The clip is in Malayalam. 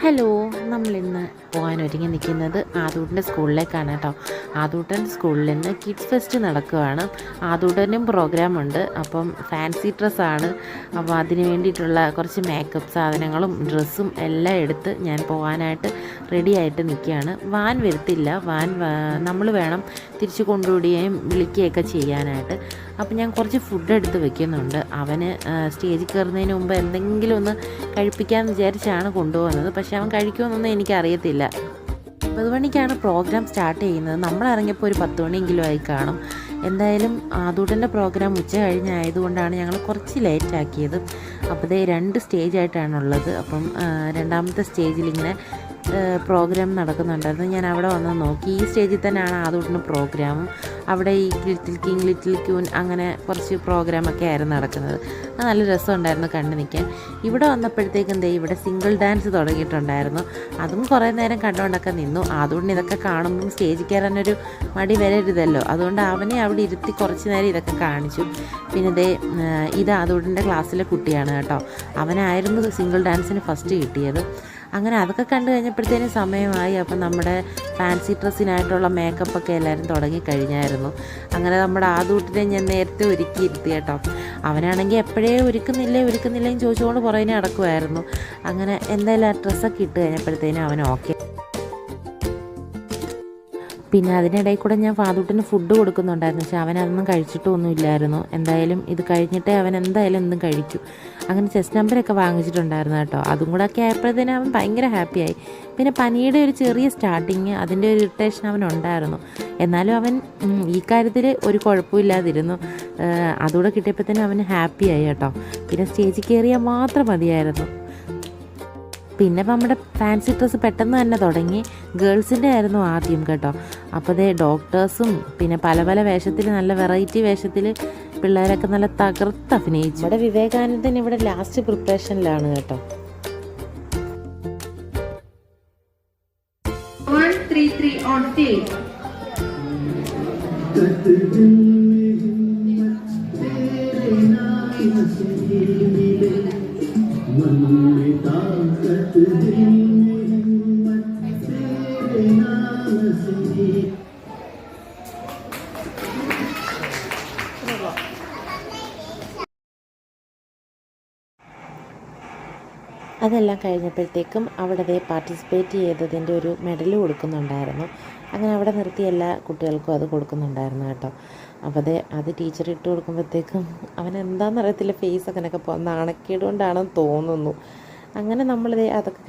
嗨喽。നമ്മളിന്ന് പോകാൻ ഒരുങ്ങി നിൽക്കുന്നത് ആദൂട്ടന്റെ സ്കൂളിലേക്കാണ് കേട്ടോ. ആദൂട്ടൻ സ്കൂളിൽ നിന്ന് കിഡ്സ് ഫെസ്റ്റ് നടക്കുകയാണ് ആദൂട്ടനും പ്രോഗ്രാമുണ്ട് അപ്പം ഫാൻസി ഡ്രസ്സാണ് അപ്പോൾ അതിന് വേണ്ടിയിട്ടുള്ള കുറച്ച് മേക്കപ്പ് സാധനങ്ങളും ഡ്രസ്സും എല്ലാം എടുത്ത് ഞാൻ പോകാനായിട്ട് റെഡി ആയിട്ട് നിൽക്കുകയാണ്. വാൻ വരത്തില്ല. വാൻ നമ്മൾ വേണം തിരിച്ചു കൊണ്ടുവിടുകയും വിളിക്കുകയൊക്കെ ചെയ്യാനായിട്ട്. അപ്പം ഞാൻ കുറച്ച് ഫുഡ് എടുത്ത് വെക്കുന്നുണ്ട്. അവന് സ്റ്റേജിൽ കയറുന്നതിന് മുമ്പ് എന്തെങ്കിലും ഒന്ന് കഴിപ്പിക്കാമെന്ന് വിചാരിച്ചാണ് കൊണ്ടുപോകുന്നത്. പക്ഷേ അവൻ കഴിക്കുമെന്നൊന്നും എനിക്കറിയത്തില്ല. ഒമ്പത് മണിക്കാണ് പ്രോഗ്രാം സ്റ്റാർട്ട് ചെയ്യുന്നത്. നമ്മൾ ഇറങ്ങിയപ്പോൾ ഒരു പത്ത് മണിയെങ്കിലും ആയി കാണും. എന്തായാലും ആദൂട്ടന്റെ പ്രോഗ്രാം ഉച്ച കഴിഞ്ഞായതുകൊണ്ടാണ് ഞങ്ങൾ കുറച്ച് ലേറ്റ് ആക്കിയത് അപ്പോൾ ദേ രണ്ട് സ്റ്റേജ് ആയിട്ടാണുള്ളത് അപ്പം രണ്ടാമത്തെ സ്റ്റേജിൽ ഇങ്ങനെ പ്രോഗ്രാം നടക്കുന്നുണ്ടായിരുന്നു. ഞാൻ അവിടെ വന്ന് നോക്കി. ഈ സ്റ്റേജിൽ തന്നെയാണ് ആദൂട്ടിന് പ്രോഗ്രാം അവിടെ ഈ ലിറ്റിൽ കിങ് ലിറ്റിൽ ക്യൂൻ അങ്ങനെ കുറച്ച് പ്രോഗ്രാമൊക്കെ ആയിരുന്നു നടക്കുന്നത്. അത് നല്ല രസമുണ്ടായിരുന്നു കണ്ടു നിൽക്കാൻ ഇവിടെ വന്നപ്പോഴത്തേക്കും ദേ ഇവിടെ സിംഗിൾ ഡാൻസ് തുടങ്ങിയിട്ടുണ്ടായിരുന്നു. അതും കുറേ നേരം കണ്ടുകൊണ്ടൊക്കെ നിന്നു. അതുകൊണ്ട് ഇതൊക്കെ കാണുമ്പം സ്റ്റേജിൽ കയറാനൊരു മടി വരരുതല്ലോ. അതുകൊണ്ട് അവനെ അവിടെ ഇരുത്തി കുറച്ച് നേരം ഇതൊക്കെ കാണിച്ചു. പിന്നെ ദേ ഇത് അതുകൊണ്ടിന്റെ ക്ലാസ്സിലെ കുട്ടിയാണ് കേട്ടോ. അവനായിരുന്നു സിംഗിൾ ഡാൻസിന് ഫസ്റ്റ് കിട്ടിയത്. അങ്ങനെ അതൊക്കെ കണ്ടു കഴിഞ്ഞപ്പോഴത്തേനും സമയമായി. അപ്പം നമ്മുടെ ഫാൻസി ഡ്രസ്സിനായിട്ടുള്ള മേക്കപ്പൊക്കെ എല്ലാവരും തുടങ്ങിക്കഴിഞ്ഞായിരുന്നു അങ്ങനെ നമ്മുടെ ആദൂട്ടിനെ ഞാൻ നേരത്തെ ഒരുക്കിയിരുത്തി കേട്ടോ. അവനാണെങ്കിൽ എപ്പോഴേ ഒരുക്കുന്നില്ലേ ഒരുക്കുന്നില്ലേ ചോദിച്ചുകൊണ്ട് പുറകിനെ നടക്കുമായിരുന്നു അങ്ങനെ എന്തായാലും ആ ഡ്രസ്സൊക്കെ ഇട്ട് കഴിഞ്ഞപ്പോഴത്തേനും അവൻ ഓക്കെ പിന്നെ അതിനിടയിൽ കൂടെ ഞാൻ ഫാദൂട്ടിന് ഫുഡ് കൊടുക്കുന്നുണ്ടായിരുന്നു. പക്ഷെ അവൻ അതൊന്നും കഴിച്ചിട്ടൊന്നും ഇല്ലായിരുന്നു എന്തായാലും ഇത് കഴിഞ്ഞിട്ടേ അവൻ എന്തായാലും എന്തും കഴിക്കും. അങ്ങനെ ചെസ് നമ്പറൊക്കെ വാങ്ങിച്ചിട്ടുണ്ടായിരുന്നു കേട്ടോ. അതും കൂടെ ഒക്കെ ആയപ്പോഴത്തേനും അവൻ ഭയങ്കര ഹാപ്പിയായി പിന്നെ പനിയുടെ ഒരു ചെറിയ സ്റ്റാർട്ടിങ് അതിന്റെ ഒരു ഇറിറ്റേഷൻ അവൻ ഉണ്ടായിരുന്നു. എന്നാലും അവൻ ഈ കാര്യത്തിൽ ഒരു കുഴപ്പമില്ലാതിരുന്നു. അതുകൂടെ കിട്ടിയപ്പോൾ തന്നെ അവൻ ഹാപ്പിയായി കേട്ടോ. പിന്നെ സ്റ്റേജിൽ കയറിയാൽ മാത്രം മതിയായിരുന്നു. പിന്നെ ഇപ്പം നമ്മുടെ ഫാൻസി ഡ്രസ്സ് പെട്ടെന്ന് തന്നെ തുടങ്ങി ഗേൾസിന്റെ ആയിരുന്നു ആദ്യം കേട്ടോ. അപ്പോൾ അതേ ഡോക്ടേഴ്സും പിന്നെ പല പല വേഷത്തിൽ നല്ല വെറൈറ്റി വേഷത്തിൽ പിള്ളേരൊക്കെ നല്ല തകർത്ത് അഭിനയിച്ചു. ഇവിടെ വിവേകാനന്ദൻ ഇവിടെ ലാസ്റ്റ് പ്രിപ്പറേഷനിലാണ് കേട്ടോ. One, three, three on stage. അതെല്ലാം കഴിഞ്ഞപ്പോഴത്തേക്കും അവിടെ പാർട്ടിസിപ്പേറ്റ് ചെയ്തതിന്റെ ഒരു മെഡൽ കൊടുക്കുന്നുണ്ടായിരുന്നു. അങ്ങനെ അവിടെ നിർത്തി എല്ലാ കുട്ടികൾക്കും അത് കൊടുക്കുന്നുണ്ടായിരുന്നു കേട്ടോ. അപ്പോൾ അത് അത് ടീച്ചർ ഇട്ട് കൊടുക്കുമ്പോഴത്തേക്കും അവൻ എന്താണെന്നറിയത്തില്ല ഫേസ് അങ്ങനെയൊക്കെ പോകുന്ന നാണക്കേട് കൊണ്ടാണെന്ന് തോന്നുന്നു. അങ്ങനെ നമ്മളിത് അതൊക്കെ